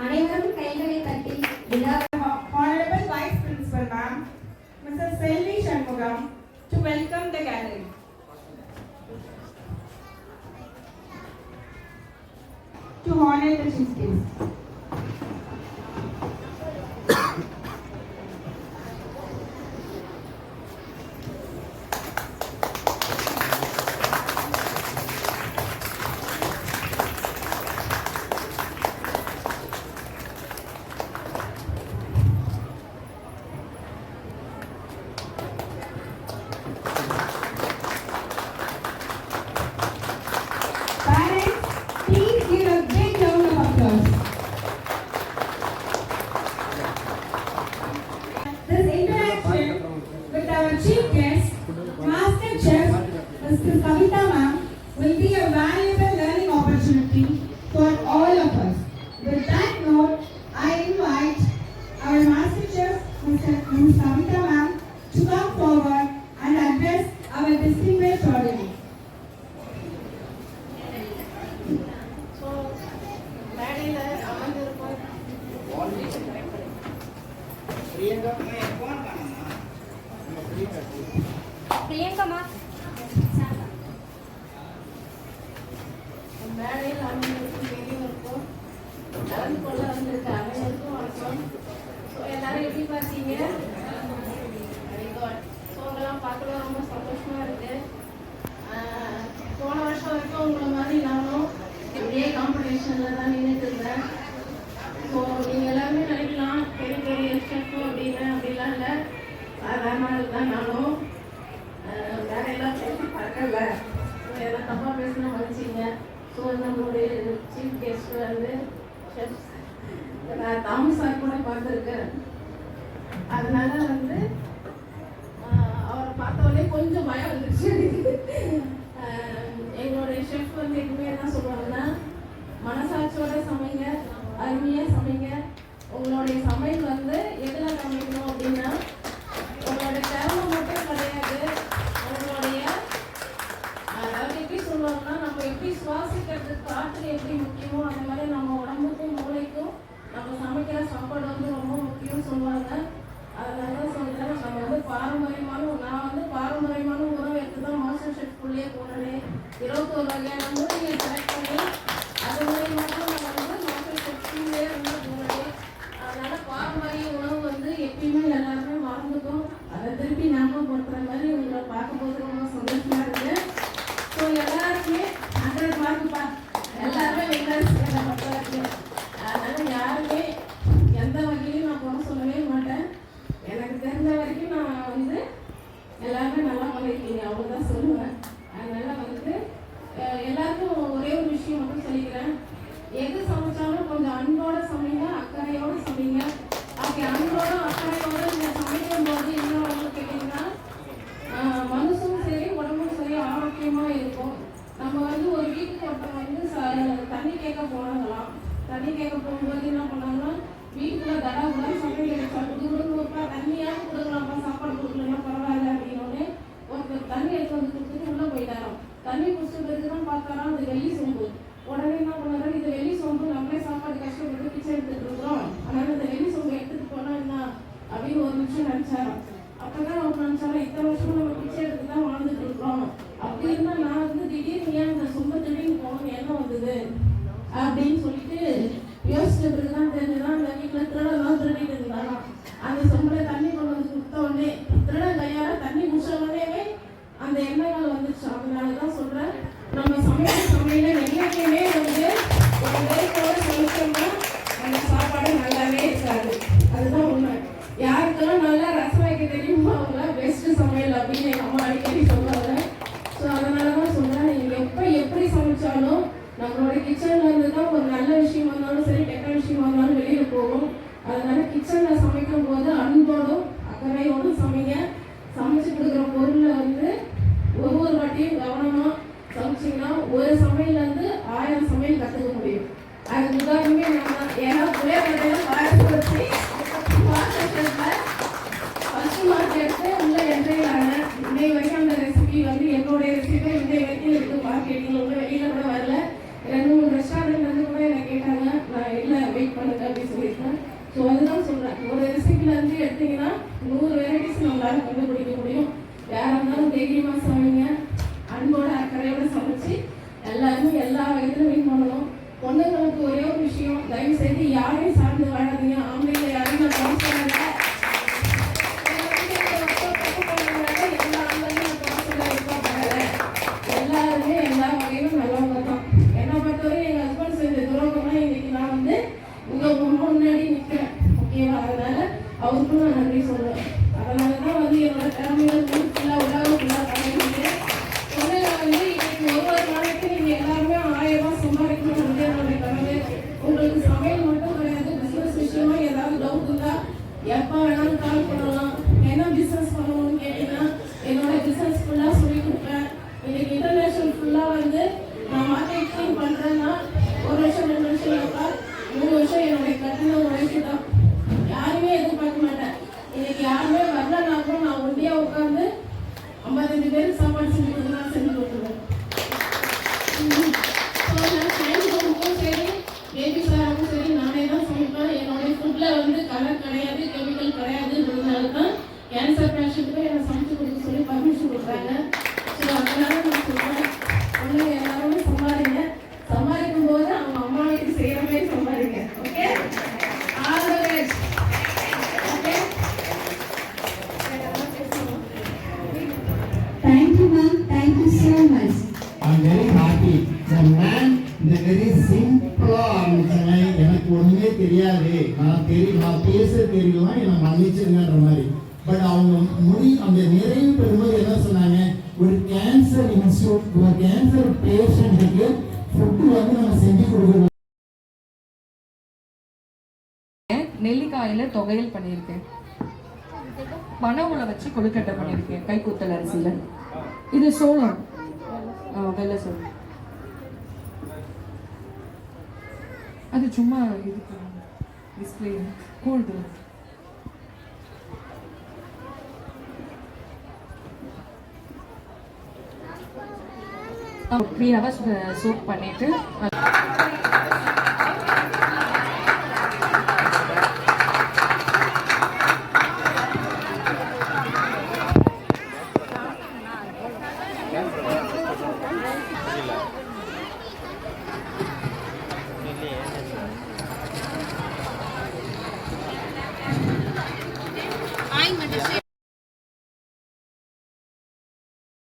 அனைவரும் கைகளை தட்டி விழா to honor the chief guest. Priyanka कौन का नाम प्रियंका माँ எல்லாரும் எப்படி பார்த்தீங்க வெரி குட் ஸோ உங்களாம் பார்க்கலாம் ரொம்ப சந்தோஷமாக இருக்கு நம்மளுடைய சீஃப் கெஸ்ட் வந்து நான் தாமஸ் சார் கூட பார்த்துருக்கேன். அதனால வந்து அவரை பார்த்தவொடனே கொஞ்சம் பயம் வந்துருச்சு. எங்களுடைய ஷெஃப் வந்து எப்பவுமே என்ன சொல்லுவாங்கன்னா மனசாட்சியோட சமைங்க அருமையாக சமைங்க ಅರ್ಧವಾಗಿ அப்படின்னு ஒரு நிமிஷம் நினைச்சாங்க அப்பதான் நம்ம நினைச்சாலும் இத்தனை வருஷம் நம்ம பிச்சை எடுத்து வாழ்ந்துட்டு இருக்கோம். அப்படி இருந்தா நான் வந்து திடீர்னு ஏன் இந்த சும்மா திடீர்னு போகணும் என்ன வந்தது? அப்படின்னு சொல்லிட்டு யோசிச்ச பிறகுதான் தெரிஞ்சுதான் இந்த வீட்டுல திருடலாம் திருடிட்டு இருந்தாங்க நூறு வெரைட்டிஸ் நம்மளால கண்டுபிடிக்க முடியும். யாராக இருந்தாலும் தைரியமாக சமைங்க அன்போட அக்கறையோட சமைச்சு எல்லாருமே எல்லா வயதிலும் வின் பண்ணணும். பொண்ணுங்களுக்கு ஒரே ஒரு விஷயம் தயவு செய்து யாரையும் சார்ந்து வாழாதீங்க பெரும் சம்பவம் Thank you, ma'am. Thank you so much. I'm very happy. The man, the very simple எனக்கு ஒண்ணுமே தெரியாது. நான் தெரியும் நான் பேச தெரியலாம் எனக்கு மன்னிச்சிருங்கன்ற மாதிரி. பட் அவங்க முடி அந்த நிறைவு பெறும்போது என்ன சொன்னாங்க? ஒரு கேன்சர் இன்ஸ்டியூட் ஒரு கேன்சர் பேஷண்ட்டுக்கு ஃபுட்டு வந்து நம்ம செஞ்சு கொடுக்கணும். நெல்லிக்காயில் தொகையில் பண்ணியிருக்கேன் பனை உலை வச்சு கொழுக்கட்டை பண்ணியிருக்கேன் கைக்கூத்தல் அரிசியில். இது சோளம். வெள்ளை சோளம். அது சும்மா இதுக்கு display cold three hours soak பண்ணிட்டு